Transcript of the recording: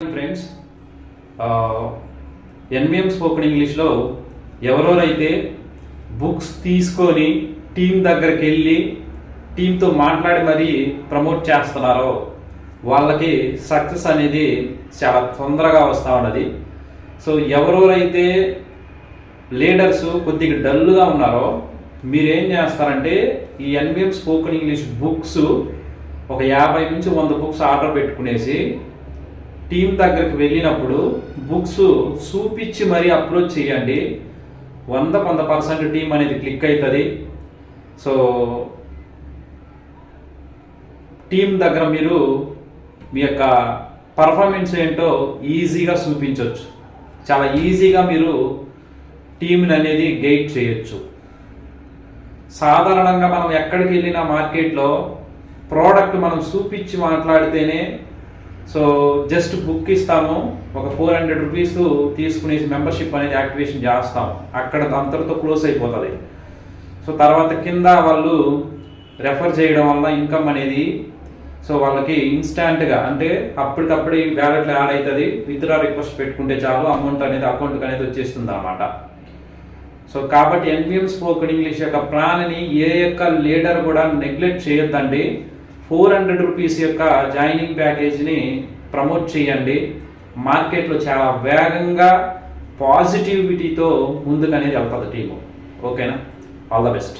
Friends NBM spoken ఇంగ్లీష్లో ఎవరెవరైతే books తీసుకొని టీం దగ్గరికి వెళ్ళి టీంతో మాట్లాడి మరీ ప్రమోట్ చేస్తున్నారో వాళ్ళకి సక్సెస్ అనేది చాలా తొందరగా వస్తూ ఉన్నది. సో ఎవరెవరైతే లీడర్స్ కొద్దిగా డల్గా ఉన్నారో మీరేం చేస్తారంటే ఈ ఎన్బిఎం స్పోకెన్ ఇంగ్లీష్ బుక్స్ ఒక యాభై నుంచి వంద బుక్స్ ఆర్డర్ పెట్టుకునేసి టీం దగ్గరికి వెళ్ళినప్పుడు బుక్స్ చూపించి మరీ అప్లోడ్ చేయండి. వంద కొంత పర్సెంట్ టీం అనేది క్లిక్ అవుతుంది. సో టీం దగ్గర మీరు మీ యొక్క పర్ఫార్మెన్స్ ఏంటో ఈజీగా చూపించవచ్చు చాలా ఈజీగా మీరు టీంని అనేది గైడ్ చేయొచ్చు. సాధారణంగా మనం ఎక్కడికి వెళ్ళినా మార్కెట్లో ప్రోడక్ట్ మనం చూపించి మాట్లాడితేనే సో జస్ట్ బుక్ ఇస్తాము. ఒక ఫోర్ హండ్రెడ్ రూపీస్ తీసుకునేసి మెంబర్షిప్ అనేది యాక్టివేషన్ చేస్తాం అక్కడ అంతటితో క్లోజ్ అయిపోతుంది. సో తర్వాత కింద వాళ్ళు రెఫర్ చేయడం వల్ల ఇన్కమ్ అనేది సో వాళ్ళకి ఇన్స్టాంట్గా అంటే అప్పటికప్పుడు వ్యాలెట్లో యాడ్ అవుతుంది విత్డ్రా రిక్వెస్ట్ పెట్టుకుంటే చాలు అమౌంట్ అనేది అకౌంట్కి అనేది వచ్చేస్తుంది అన్నమాట. సో కాబట్టి ఎన్పిఎం స్పోకెన్ ఇంగ్లీష్ యొక్క ప్లాన్ని ఏ యొక్క లీడర్ కూడా నెగ్లెక్ట్ చేయొద్దండి. ఫోర్ హండ్రెడ్ రూపీస్ యొక్క జాయినింగ్ ప్యాకేజీని ప్రమోట్ చేయండి. మార్కెట్లో చాలా వేగంగా పాజిటివిటీతో ముందుకు అనేది వెళ్తుంది టీము. ఓకేనా? All the best.